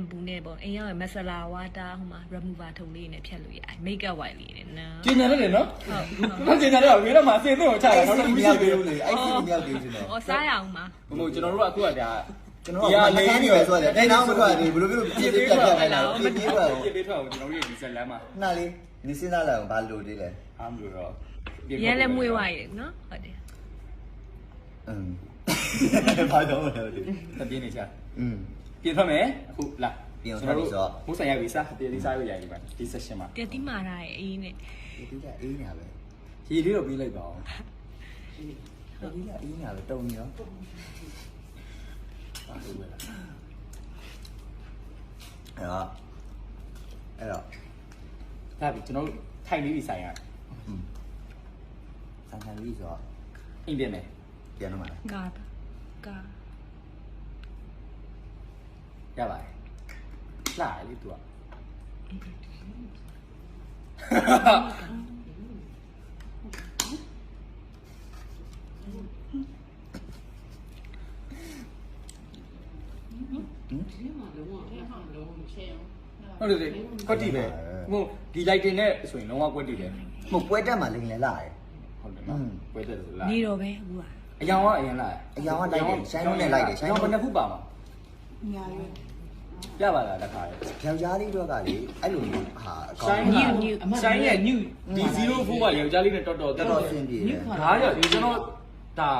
မပူနဲ့ပေါ့အိမ်ရောက်ရင်မဆလာဝါတာဟိုမှာ remover ထုံလေးနဲ့ဖြတ်လို့ရတယ် make up white လေးနဲ့နော်ကျင်ညာရတယ်နော်ဟုတ်ကျင်ညာရတယ်ငါတို့မှာအစင်သိကိုချရတယ်တော့မရသေးဘူးလေအဲ့ဒီမရောက်သေးဘူးကျင်ညာဟောစားရအောင်ပါဟိုကျွန်တော်တို့ကအခုကဒါကျွန်တော်ကမကန်းနေပဲဆိုရတယ်တိုင်တော့မထွက်ဘူးဘယ်လိုမျိုးပြည့်ပြည့်ပြတ်ပြတ်နေတာပြည့်ပြည့်ထွက်အောင်ပြည့်ပြည့်ထွက်အောင်ကျွန်တော်တို့ရဲ့ဒီဆက်လမ်းမှာနားလေးနေစဉ်းစားလိုက်အောင်ဘာလို့သေးလဲအားမလို့တော့ရဲလည်းမွေးဝိုင်းတယ်နော်ဟုတ်တယ်အင်းဘာတော့လဲတပြင်းနေချာအင်း ပြင်ထွက်မယ်အခုလာပြင်ထွက်ပြီဆိုတော့မိုးဆိုင်ရပြီစားတည်လေးစားရရပြီပါဒီ session မှာတတိမာရရဲ့အေးနဲ့ဒီကအေးနေရပဲရေလေးတော့ပြီးလိုက်ပါအောင်ဒီကအေးနေရပဲတုံနေရောအားလို့ပဲလားအဲ့တော့အဲ့တော့ဒါပြီကျွန်တော်တို့ထိုင်လေးပြီးဆိုင်ရอืมဆန်ဆန်လေးဆိုတော့အိမ်ပြင်မယ်ပြန်တော့မှာကာကာ ရပါတယ်လာလေ तू อ่ะဟုတ်တယ်ကွက်တီပဲဟိုဒီ lighting နဲ့ဆိုရင်လုံးဝကွက်တီတယ် မပွဲတက်မှာလိမ့်လေလာတယ် ဟုတ်တယ်နော်ကွက်တယ်ဆိုလား နေတော့ပဲအခုက အယောင်ကအရင်လာ အယောင်ကလိုက်တယ်ရှိုင်းလုံးနဲ့လိုက်တယ်ရှိုင်း အယောင် လုံး ဘယ်နှစ်ခုပါမှာ ညာရွေးပြပါလားတစ်ခါလေယောက်ျားလေးတော့ကလေအဲ့လိုမျိုးဟာအကောဆိုင်င်းကဆိုင်ရဲ့ new ဒီ 04ကယောက်ျားလေးနဲ့တော်တော်တော်တော်အဆင်ပြေတယ်ဒါရဒီကျွန်တော်ဒါ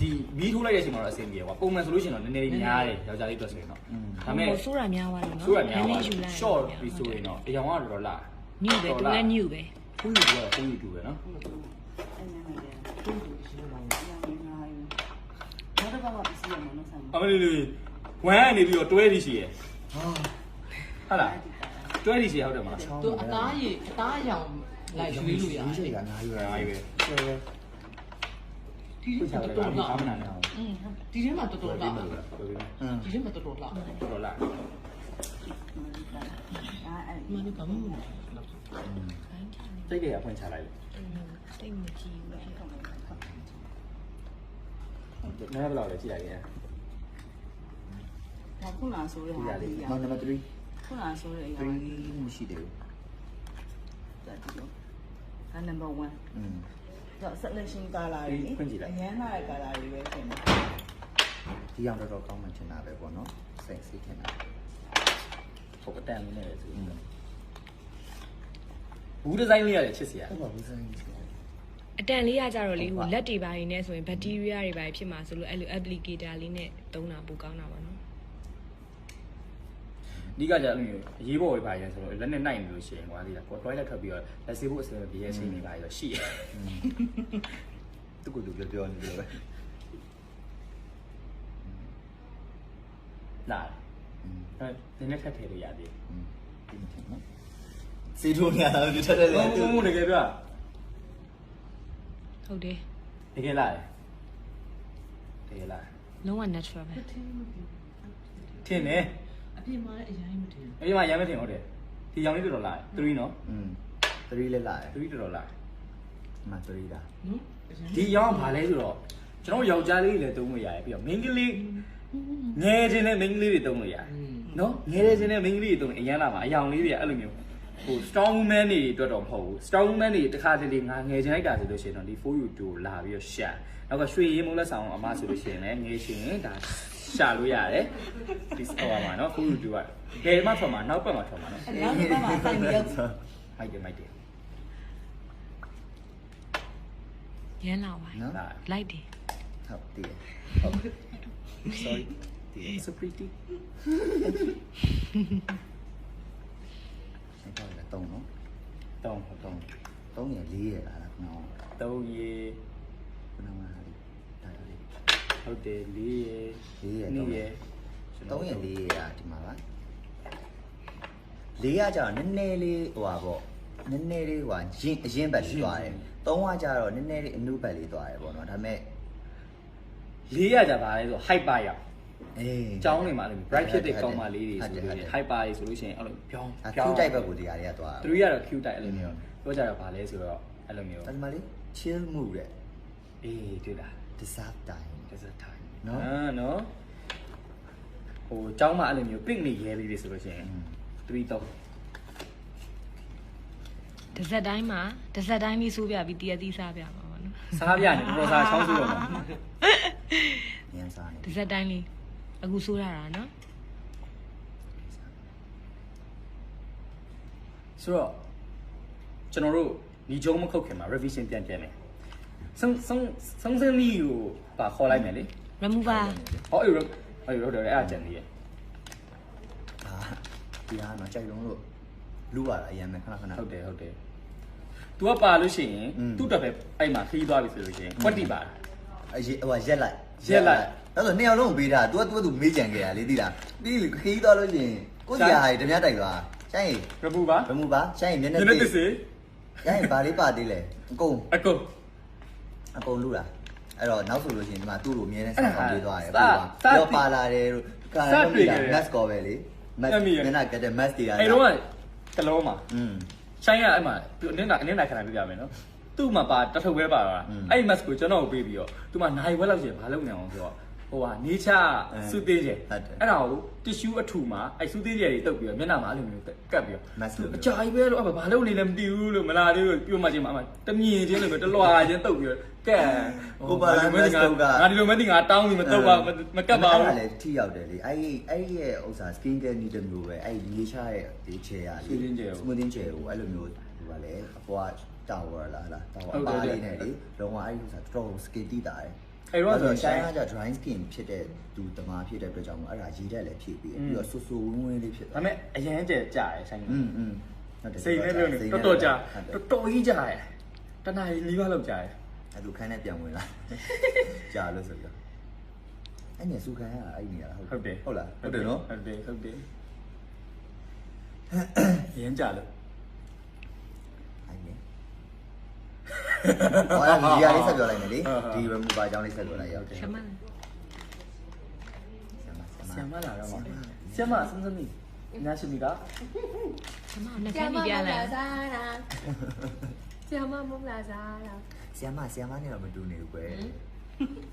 ဒီမီးထိုးလိုက်တဲ့အချိန်မှာတော့အဆင်ပြေကွာပုံမှန်ဆိုလို့ရှိရင်တော့နည်းနည်းလေးများတယ်ယောက်ျားလေးတွေ့ဆိုရင်တော့ဒါပေမဲ့ဟိုဆိုးရများသွားတယ်နော်ဆိုရများပါယူလိုက် short ပြီးဆိုရင်တော့အယောင်ကတော့တော်လာညူပဲသူလည်းညူပဲဖူးယူတော့ဖူးယူတူပဲနော်အဲ့နာနဲ့တူတူရှိလာတယ်ညာရွေးဘာတော့ဘာမှပြစီရမလို့ဆိုင်အမလေးလေး ဝမ်းကနေပြီးတော့တွဲပြီးရှိရယ်ဟုတ်လားတွဲပြီးရှိရဟုတ်တယ်မလားသူအသားရည်အသားအရောင်လိုက်ရွေးလို့ရတယ်ရွေးချယ်ရတာရွေးရတာပဲဒီတော့တော်တော်လားอืมဒီထဲမှာတော်တော်လားဒီထဲမှာတော်တော်လားတော်တော်လားမနက်ကမမတိတ်ကြရဖွင့်ချလိုက်လေတိတ်မကြည့်ဘူးနော်ဘယ်လောက်လဲကြည့်လိုက်ရင် ဘာခုနဆိုတဲ့ဟာလေးရမောင်နံပါတ်3ခုနဆိုတဲ့အရာ3မရှိသေးဘူးတက်ဒီလိုအဲနံပါတ်1อืมတော့ selection color တွေအရန်လာတဲ့ color တွေပဲဖြစ်နေဒီအောင်တော်တော်ကောင်းမှချင်တာပဲပေါ့နော်စိတ်စိတ်ထင်တာဟုတ်အတန်လေးနဲ့ဆိုဘူးဒီဇိုင်းလေးရတယ်ချစ်စရာဟုတ်ပါဘူးဆိုင်ကြီးအတန်လေးရကြတော့လေဟိုလက်တွေပိုင်းနဲ့ဆိုရင်ဘက်တီးရီးယားတွေပိုင်းဖြစ်မှာဆိုလို့အဲ့လို applicator လေးနဲ့သုံးတာပိုကောင်းတာပါနော် အဓိကကြအဲ့လိုမျိုးအရေးပေါ်ပဲပါရင်ဆိုတော့လက်နဲ့နိုင်နေလို့ရှိရင်ကွာသိလားကို toilet ထွက်ပြီးတော့လက်ဆေးဖို့အဆင်မပြေရဲ့အချိန်တွေပါရောရှိတယ်သူကသူပြောပြောနေတယ်ပဲလာအဲဒီနေ့ထပ်ထည့်လို့ရသေးတယ်စီထိုးနေတာဒီထက်တယ်လေဟုတ်ဟုတ်တကယ်ပြဟုတ်တယ်တကယ်လားတကယ်လားလုံးဝ natural ပဲထင်းတယ် အပြင်မှာလည်းအရင်မထင်အဲ့ဒီမှာရမ်းမထင်ဟုတ်တယ်ဒီရောင်လေးတော်တော်လာတယ်3နော်อืม3လက်လာတယ်3တော်တော်လာတယ်မ3တာနော်ဒီရောင်ကဘာလဲဆိုတော့ကျွန်တော်ယောက်ျားလေးတွေလည်းသုံးလို့ရတယ်ပြီးတော့မိန်းကလေးငယ်ခြင်းနဲ့မိန်းကလေးတွေသုံးလို့ရတယ်နော်ငယ်ခြင်းနဲ့မိန်းကလေးတွေသုံးရင်အရန်လာမှာအယောင်လေးတွေအဲ့လိုမျိုးဟို strong woman တွေအတွက်တော့မဟုတ်ဘူး strong woman တွေတခါတလေငါငယ်ခြင်းလိုက်တာဆိုလို့ရှိရင်တော့ဒီ 4U2 ကိုလာပြီးတော့ရှာ နောက်ကရွှေရင်းမိုးလက်ဆောင်အမဆိုလို့ရှိရင်လည်းငယ်ရှင်ရင်ဒါရှာလို့ရတယ်ဒီစတော်မှာနော် 4U2 ကဘယ်မှထွက်မှာနောက်ပတ်မှာထွက်မှာနော်အဲ့နောက်တစ်ပတ်မှာဆိုင်ရောက်မိုက်တယ်မိုက်တယ်ရမ်းလာပါနော်လာလိုက်တယ်ဟုတ်တည်တယ် sorry so pretty အဲ့တော့လည်း3နော်တောင်းတောင်း3ရ4ရလာတာနော်သုံးရေခုနကဟာလေးဒါလေး ဟုတ်တယ်လေးရေလေးရေနှစ်ရေ3ရ4ရဒီမှာပါ4ရကျတော့နည်းနည်းလေးဟိုပါပေါ့နည်းနည်းလေးဟိုရင်အရင်ဘက်လေးသွားတယ်3ကကျတော့နည်းနည်းလေးအနုဘက်လေးသွားတယ်ပေါ့နော်ဒါပေမဲ့လေးရကြပါလဲဆို hyper ရောက်အေးကျောင်းနေမှာလေ bright ဖြစ်တဲ့ကောင်မလေးတွေဆိုလို့ hyper တွေဆိုလို့ရှိရင်အဲ့လိုပြောင်းအပြောကျူင်းတိုက်ဘက်ကိုတရားတွေကသွားသူတို့ကတော့ cute တိုက်အဲ့လိုမျိုးပြောကြတော့ဗာလဲဆိုတော့အဲ့လိုမျိုးဒါဒီမှာလေး chill mood တဲ့အေးတွေ့လား deserve time desert time နော်အာနော်ဟဟိုကျောင်းမှာအဲ့လိုမျိုး picnic ရဲလေးတွေဆိုလို့ရှိရင်3တော့တစ်စက်တိုင်းမှာတစ်စက်တိုင်းလေးစိုးပြပြီးတရက်သီးစားပြပါပါနော်စားပြနေပေါ်စားချောင်းစုတော့မှာညံစားနေတစ်စက်တိုင်းလေးအခုစိုးရတာနော်ဆိုတော့ကျွန်တော်တို့ဒီဂျုံမခုတ်ခင်မှာ revision ပြန်ပြန်မယ် စန်းစန်းစန်းစန်းလေးကိုပါခေါ်လိုက်မယ်လေ remover ဟောအဲ့လိုအဲ့လိုတော့အဲ့အကြံလေးရ အာဒီဟာတော့ကြိုက်လုံးလို့လူရတာအရင်မဲ့ခဏခဏ ဟုတ်တယ်ဟုတ်တယ် तू ကပါလို့ရှိရင် อืม သူ့တက်ပဲအဲ့မှာခီးသွားပြီဆိုလို့ရှိရင်ကွက်တီပါတာ အရင်ဟိုရက်လိုက် ရက်လိုက် အဲ့ဆိုနှစ်ယောက်လုံးကိုပေးတာ तू က तू က तू မေးကြံခဲ့ရလေသိလားပြီးခီးသွားလို့ရှိရင်ကိုကြီးဟာတမတိုက်သွားဆိုင် ရပူပါ ဘယ်မှုပါဆိုင်မျက်နှာ ညနေတစ်စီ ဆိုင်ဘာလေးပါသေးလဲအကုန် အကုန် အကုန်လူတာအဲ့တော့နောက်ဆိုလို့ရှိရင်ဒီမှာသူ့လိုအမြဲတမ်းဆက်ဆောင်ပေးသွားတယ်ပေါ့။ပြီးတော့ပါလာတယ်တို့ကာရမီက mass ကောပဲလေ။ mass နနာကတဲ့ mass တွေလာ။အဲ့တော့ကတလုံးမှာอืมဆိုင်ကအဲ့မှာအနည်းနာအနည်းနာခဏပြပြမယ်နော်။သူ့မှာပါတထုပ်ပဲပါတာ။အဲ့ဒီ mass ကိုကျွန်တော်ကိုပေးပြီးတော့သူ့မှာနိုင်ဝက်လောက်ရှိရင်မလုပ်နိုင်အောင်ပြောတော့ ဟိုဟာနေချစုသေးတယ်ဟုတ်တယ်အဲ့ဒါကိုတစ်ရှူးအထူမှာအဲ့စုသေးတယ်တွေတုပ်ပြီးတော့မျက်နှာမှာအဲ့လိုမျိုးကတ်ပြီးတော့ Mask လုပ်အကြာကြီးပဲလို့အဲ့ဘာလုပ်နေလဲမသိဘူးလို့မလာသေးဘူးပြောမှချင်းမှအမတမြင်ချင်းလို့ပဲတလွာချင်းတုပ်ပြီးတော့ကတ်ကိုပါလာ mask တုပ်ကငါဒီလိုမသိငါတောင်းပြီးမတုပ်ပါမကတ်ပါဘူးအဲ့ဒါလည်းထိရောက်တယ်လေအဲ့ဒီအဲ့ဒီရဲ့ဥစ္စာ skin care နည်းတစ်မျိုးပဲအဲ့ဒီနေချရဲ့ဒီ chair ရလေ Smoothing chair ကို smoothing chair ကိုအဲ့လိုမျိုးဟိုပါလေအပွား tower လာလား tower ဟုတ်တယ်ပါလေးနဲ့လေလုံးဝအဲ့ဒီဥစ္စာတော်တော် skin တိတာတယ် အဲ့တော့ဆိုရှိုင်းကကြ dry skin ဖြစ်တဲ့သူတမားဖြစ်တဲ့အတွက်ကြောင့်အဲ့ဒါရေဓာတ်လည်းဖြည့်ပြီးပြီးတော့ဆူဆူဝင်းဝင်းလေးဖြစ်သွားဒါပေမဲ့အရင်ကျကြရယ်ဆိုင်ကအင်းအင်းစိတ်နဲ့လို့နေတော်တော်ကြာတော်တော်ကြီးကြာရယ်တနားရီ၄ပါးလောက်ကြာရယ်အဲ့လိုခန်းနဲ့ပြန်ဝင်လာကြာလို့ဆိုပြီးအဲ့ညစုခံရအဲ့နေရဟုတ်ဟုတ်တယ်ဟုတ်လားဟုတ်တယ်နော်ဟုတ်တယ်ဟုတ်တယ်ရင်းကြလို့ ဟောအဲ့ဒီရလေးဆက်ပြောလိုက်မယ်လေဟုတ်ဟုတ်ဒီ remover အကြောင်းလေးဆက်ပြောလိုက်ရအောင်ရှမလားဆရာမလာတော့မှာဆရာမစမ်းစမ်းနေညာရှိမိကရှမနှစ်ဖက်နေပြလိုက်စားတာဆရာမမုံလာစားတာဆရာမဆရာမနဲ့တော့မတူနေဘူးကွယ်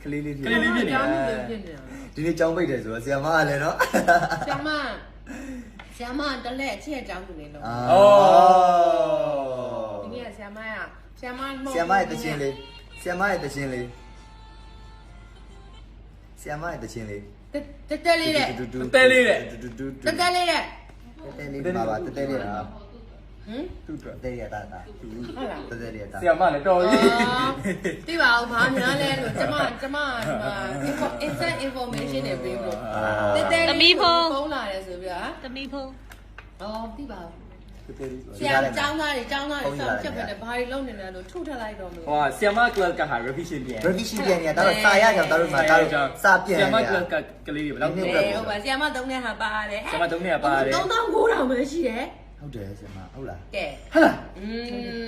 ကလေးလေးကလေးလေးဖြစ်နေကျောတင်းယ်မျိုးဖြစ်နေတာဒီနေ့ကြောင်းပိတ်တယ်ဆိုတော့ဆရာမကလည်းနော်ဆရာမဆရာမတလက်အချက်အကြောင်းသူလေးလုံးအာဒီနေ့ကဆရာမက ဆရာမမဆရာမရဲ့တခြင်းလေးဆရာမရဲ့တခြင်းလေးဆရာမရဲ့တခြင်းလေးတက်တက်လေးတဲ့တူတူတဲလေးတဲ့တူတူတူတက်တက်လေးတဲ့တဲလေးပါပါတဲလေးလားဟမ်သူ့အတွက်တဲရတာတာဟုတ်လားတဲလေးတာဆရာမလည်းတော်ကြီးတိပါအောင်ဘာများလဲလို့ကျမကျမဒီမှာ instant information တွေပေးလို့တက်တက်လေးဖုန်းလာတယ်ဆိုပြီးတော့သမီးဖုန်းအော်တိပါတဲလေး ဆရာကျောင်းသားတွေကျောင်းသားတွေစောင့်ချက်ပဲနဲ့ဘာတွေလုပ်နေလဲလို့ထုတ်ထလိုက်တော့မလို့ဟောဆရာမ class ကဟာ revision ပြန် revision ပြန်နေတာတော့စာရကြောင်တို့မှာတို့စာပြန်ဆရာမနေတာ class ကကလေးတွေဘယ်လောက်နည်းနေနည်းလဲဟုတ်ပါဆရာမသုံးတဲ့ဟာပါတယ်ဆရာမတုံးနေရပါတယ်3000 9000ပဲရှိတယ်ဟုတ်တယ်ဆရာမဟုတ်လားကဲဟာလားอื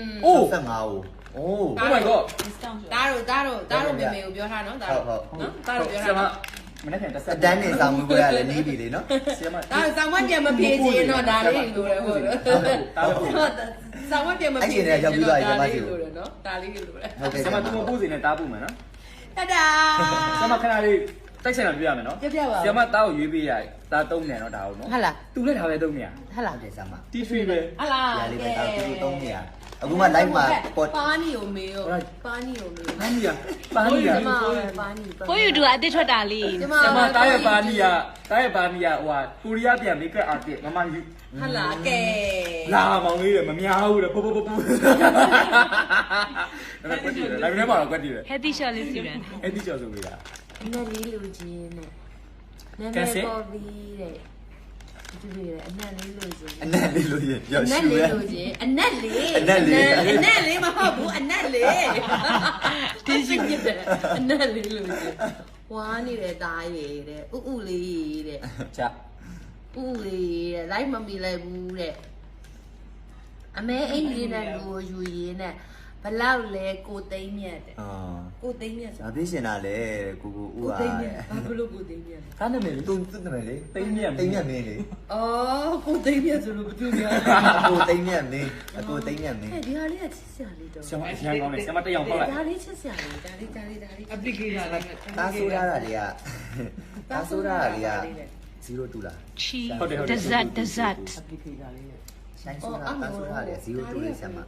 มအိုး75အိုးအိုး Oh my god ဒါတို့ဒါတို့ဒါတို့မေမေကိုပြောထားနော်ဒါတို့ဟုတ်ဟုတ်နော်ဒါတို့ပြောဆရာထား မနော်မနေ့ကတက်ဆက်အတန်းနေဆောင်မှုပွဲရလည်းနီးပြီလေနော်ဆရာမဒါတို့ဆောင်းမပြန်မပြေချင်တော့ဒါလေးလိုတယ်ဟုတ်တယ်တားလို့ဆောင်းမပြန်မပြေချင်တော့ဒါလေးလိုတယ်နော်ဒါလေးလိုတယ်ဟုတ်ကဲ့ဆရာမသူမပို့စီနဲ့တားဖို့မယ်နော်တဒါဆရာမခဏလေး တိုက်ဆိုင်လာပြရမယ်နော်ပြပြပါဆရာမတားကိုရွေးပေးရတားသုံးနေတော့ဒါဟုတ်နော်ဟုတ်လားသူလည်းဒါပဲသုံးနေရဟုတ်လားဟုတ်တယ်ဆရာမတီထွေပဲဟလာရလေးပဲတောက်တူတုံးနေရအခုမှ live မှာပေါ်ပါနီကိုမေရောပါနီကိုမေပန်းနီယာပန်းနီယာဒီမှာပါနီဖိုးယူတူအတစ်ထွက်တာလေးဒီဆရာမတားရဲ့ပန်းနီယာတားရဲ့ပန်းနီယာဟိုဟာကိုရီးယားပြန်မိကတ်အာတစ်မမယူဟလာကဲလာမောင်လေးတယ်မများဘူးတဲ့ပူပူပူပူဒါကွက်တီတယ်လိုက်နေပါတော့ကွက်တီတယ် healthy shot လေးစီရန်အဲ့ဒီကြော်ဆိုပေးတာ နဲ့လေးလူချင်းနဲ့နာမကဲည်စစ်ပေါ်ပြီးတဲ့ဒီလိုလေအနက်လေးလူချင်းအနက်လေးလို့ရအပြောနရှူက်လေးရလူချင်းအနက်လေးအနက်လေးအနက်လေးမဟုတ်ဘူးအနက်လေးတင်းရှိနေတယ်အနက်လေးလို့ချင်းဝါနေတဲ့သားရည်တဲ့ဥဥလေးတဲ့ချာဥဥလေးတဲ့လိုက်မမီလိုက်ဘူးတဲ့အမဲအိမ်လေးနဲ့လူကိုယူရင်းနဲ့ ဘလောက်လဲကိုသိမ့်မြတ်တဲ့အာကိုသိမ့်မြတ်ဆိုဒါဖြစ်ရှင်တာလေကိုကိုဦးကိုဟာသိမ့်မြတ်ဘာဘလို့ကိုသိမ့်မြတ်ကားနာမည်လေးသူသူ့နာမည်လေသိမ့်မြတ်သိမ့်မြတ်မင်းလေအော်ကိုသိမ့်မြတ်ဆိုလို့ဘာလို့လဲအကိုသိမ့်မြတ်မင်းအကိုသိမ့်မြတ်မင်းဟဲ့ဒီဟာလေးကချစ်စရာလေးတော့ဆရာမအရင်ကောင်းတယ်ဆရာမတက်အောင်ပေါက်လိုက်ဒါလေးချစ်စရာလေးဒါလေးဒါလေးဒါလေး application လိုက်တားဆိုးရတာတွေကတားဆိုးရတာတွေက0တူလားချီဟုတ်တယ်ဟုတ်တယ်ဒဇတ်ဒဇတ်ဆိုင်ဆိုတာတာဆိုတာလေ0တူလေးဆက်မှာ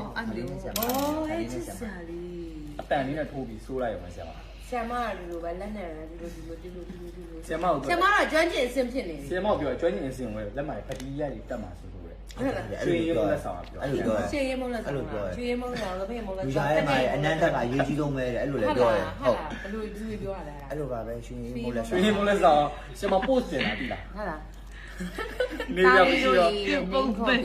အော်အမျိုးဆက်အော်အဲ့ချစ်စရာလေးအတန်လေးနဲ့ထိုးပြီးစိုးလိုက်ရမှာဆရာမဆရာမကလူလိုပဲလက်နဲ့လည်းဒီလိုဒီလိုဒီလိုဒီလိုဒီလိုဆရာမကိုဆရာမတော့ကျွမ်းကျင်အဆင်ဖြစ်နေဆရာမကိုပြောကျွမ်းကျင်အစင်ဝဲလက်မဖတီးရည်တက်မှာဆိုလို့လေဟုတ်လားရွှေရုံလက်ဆောင်ပြောအဲ့လိုပြောတယ်ရှေးရမလို့လားရှေးရမလို့လားဘယ်မလို့လူသားရဲ့မှာအနန္တကရေးကြီးဆုံးပဲတဲ့အဲ့လိုလည်းပြောတယ်ဟုဟုတ်တ်လားဘယ်လိုဒီလိုပြောရလဲအဲ့လိုပါပဲရှင်မိုးလက်ရွှေရုံလက်ဆောင်ဆရာမ post တင်တာပြီလားဟုတ်လား နေရမရှိတော့ပုံပဲအဲ့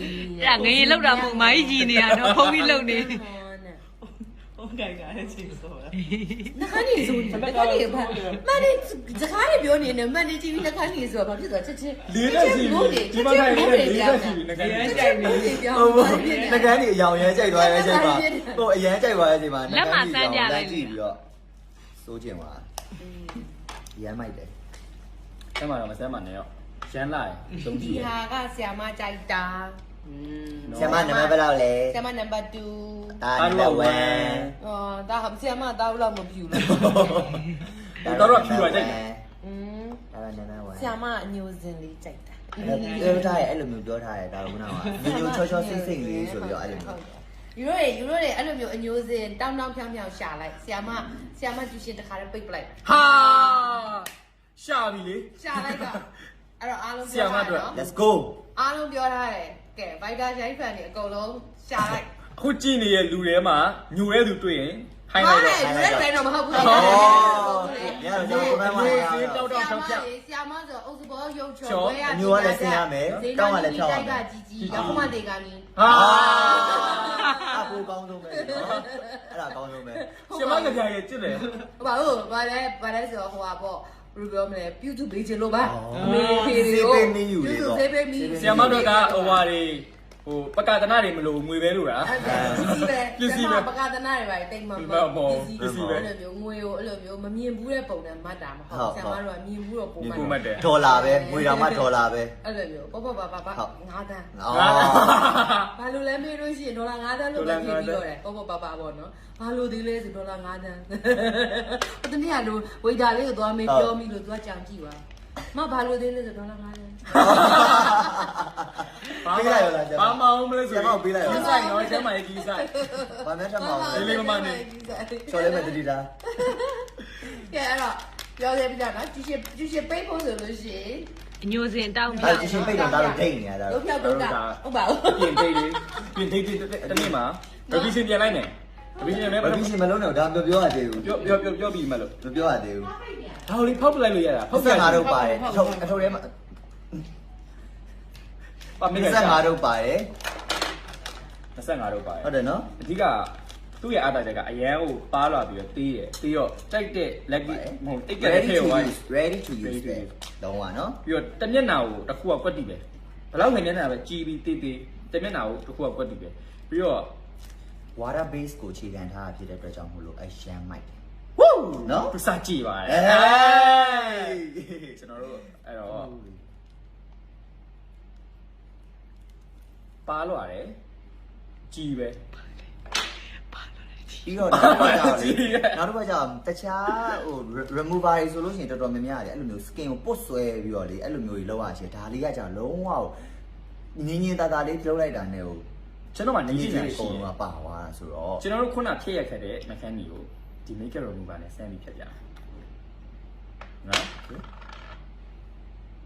ဒါငရေလောက်တာမဟုတ်မိုင်းကြီးနေရတော့ဖုန်းကြီးလုံနေဟုတ်ကဲ့ကဲ့ချင်းဆိုရနှခမ်းနေဆိုနှခမ်းနေဘာမနေစကားတွေပြောနေတယ်မနေကြည့်ပြီးနှခမ်းနေဆိုတော့ဘာဖြစ်သွားချက်ချင်းလေးတက်စီဒီမှာတိုင်းလေးလေးတက်စီငကန်းရဲကြိုက်နေပြောင်းဟုတ်ပါဘူးပြီငကန်းကြီးအယောင်ရဲကြိုက်သွားတဲ့အချိန်မှာဟိုအရန်ကြိုက်သွားတဲ့အချိန်မှာကြည့်ပြီးတော့စိုးကျင်သွားရမ်းမိုက်တယ်ဆရာမတော့မဆရာမနဲ့ရော ရမ်းလာရင်သုံးကြဒီည့်ရဟာကဆ iam မကြိုက်တာဆရာမနံပါတ်ဘယ်လောက်လဲဆ iam မနံပါတ်2ဒါနံပါတ်1အော်ဒါဆ iam မတောက်လောက်မဖြူလို့တော့တော့ဖြူရကြိုက်တယ်อืมဒါနံပါတ်1ဆ iam မအညိုစင်လေးကြိုက်တာ ပြောထားရဲ့အဲ့လိုမျိုးပြောထားရဲ့ဒါကခုနကညညချောချောစိတ်စိတ်လေးဆိုပြီးတော့အဲ့လိုမျိုးယူရိုတွေယူရိုတွေအဲ့လိုမျိုးအညိုစင်တောင်းတောင်းဖြောင်းဖြောင်းရှာလိုက်ဆ iam မဆ iam မကျူရှင်တခါတည်းပိတ်ပလိုက်ဟာရှာပြီလေရှာလိုက်တာ အဲ့တော့အားလုံးဆရာမအတွက် let's go အားလုံးပြောထားတယ်ကဲဗိုက်တာရိုက်ဖန်နေအကုန်လုံးရှာလိုက်အခုကြည့်နေတဲ့လူထဲမှာညိုတဲ့သူတွေ့ရင်ခိုင်းလိုက်တော့ဟုတ်တယ်ရွေးတယ်တော့မဟုတ်ဘူးဩလေညတော့ကျွန်တော်ကမန်းမှာ တောက်တောက်တောက်ဖြတ်ဆရာမဆိုအုပ်စဘောရုပ်ချောချောဝဲရအမျိုးကလည်းဆင်းရမယ်တောင်းကလည်းဖြောက်ရမယ်တိုက်ကကြီးကြီးတော့မှတေကနေဟာအပူကောင်းဆုံးပဲနော်အဲ့ဒါကောင်းဆုံးပဲ ရှမကကြာရဲ့ကြည့်တယ် ဟိုပါဟုတ်ဗါလဲဗါလဲဆိုတော့ဟိုပါပေါ့ ဘယ်လိုပြောမလဲပြုစုပေးခြင်းလို့ပါအော်ဆေးပေးမီးယူတွေပေါ့ပြုစုဆေးပေးမီးဆရာမတို့ကဟိုဟာတွေ ဟိုပကတနာတွေမလို့ငွေပဲလို့လားအဲ့ဒါပစ္စည်းပဲပစ္စည်းပဲပကဒနာတွေပါတိတ်မှာပစ္စည်းပဲပစ္စည်းပဲအဲ့လိုမျိုးငွေကိုအဲ့လိုမျိုးမမြင်ဘူးတဲ့ပုံနဲ့မှတ်တာမဟုတ်ဆရာမတို့ကမြင်ဘူးတော့ပုံမှန်ကိုမှတ်တယ်ဒေါ်လာပဲငွေတော်မှဒေါ်လာပဲအဲ့လိုမျိုးပေါ့ပေါ့ပါပါပါ9တန်းအော်ဘာလို့လဲမေးလို့ရှိရင်ဒေါ်လာ9တန်းလို့ပဲဖြေပြီးတော့တယ်ပေါ့ပေါ့ပါပါပေါ့နော်ဘာလို့ဒီလဲဆိုဒေါ်လာ9တန်းဟိုတနေ့ကလို့ဝေတာလေးကိုသွားမေးပြောမိလို့သူကကြောင်ကြည့်ပါ မဘာလို့ဒီလဲဆိုဒေါ်လာ9တန်းပေးလိုက်ရောလားကျမဘာမအောင်မလဲဆိုကျမကိုပေးလိုက်ရောဒီဆိုင်တော့ကျမရဲ့ဒီဆိုင်ဘာမှထပ်မအောင်လေးလေးမမနေချော်လေးမဲ့တတိတာကဲအဲ့တော့ပြောရပြကြနော်ကျူရှင်ကျူရှင်ပိတ်ဖို့ဆိုလို့ရှိရင်အညိုစင်တောင်းပြအဲ့ဒီရှင်ပိတ်တော့ဒါတော့ဒိတ်နေရတာလုံးပြောက်တော့တာဟုတ်ပါဘူးပြင်သိလေးပြင်သိလေးတနေ့မှာဗီရှင်ပြန်လိုက်မယ်ဗီရှင်လည်းဘာဖြစ်ရှင်မလုံးတော့ဒါမပြောရသေးဘူးပြောပြောပြောပြောပြီးမှလို့မပြောရသေးဘူး ဒါလေးဖောက်ပလိုက်လို့ရတာဟုတ်ကဲ့ငါတို့ပါတယ်အထုပ်အထုပ်ထဲမှာပါမိက25တို့ပါတယ်25တော့ပါတယ်ဟုတ်တယ်နော်အဓိကသူ့ရဲ့အားတာချက်ကအရန်ကိုပါလာပြီးတော့တေးတယ်တေးတော့တိုက်တဲ့လက်ကြီးမဟုတ်တိတ်ကလေးထဲကို use ready to use ပဲလုံးဝနော်ပြီးတော့တမျက်နာကိုတစ်ခုကကွက်တီပဲဘယ်လောက်ငမျက်နာပဲကြီးပြီးတေးတေးတမျက်နာကိုတစ်ခုကကွက်တီပဲပြီးတော့ water base ကိုခြေခံထားတာဖြစ်တဲ့အတွက်ကြောင့်မို့လို့အရှမ်းမိုက်တယ်ဝူး နော်သူစကြည့်ပါတအေယ်းကျွန်တော်တို့အဲ့တော့ပါလို့ရတယ်ကြီးပဲပြီးတော့နောက်တစ်ခါကြောင့်လေနောက်တစ်ခါကြောင့်တခြားဟို remover တွေဆိုလို့ရှိရင်တော်တော်များများလေအဲ့လိုမျိုး skin ကိုပုတ်ဆွဲပြီးတော့လေအဲ့လိုမျိုးကြီးလောက်ရရှည်ဒါလေးကကြောင့်လုံးဝငင်းငင်းတာတာလေးလုပ်လိုက်တာနဲ့ဟိုကျွန်တော်မှငနေင်းကြည့်ငနေင်းရှိအကုန်တယ်လုံးကပါသွားတာဆိုတော့ကျွန်တော်တို့ခုနဖြည့်ရခဲ့တဲ့ mechanic ကို ဒီ make remover နဲ့ဆန်းပြီးဖြတ်ပြတယ်နော်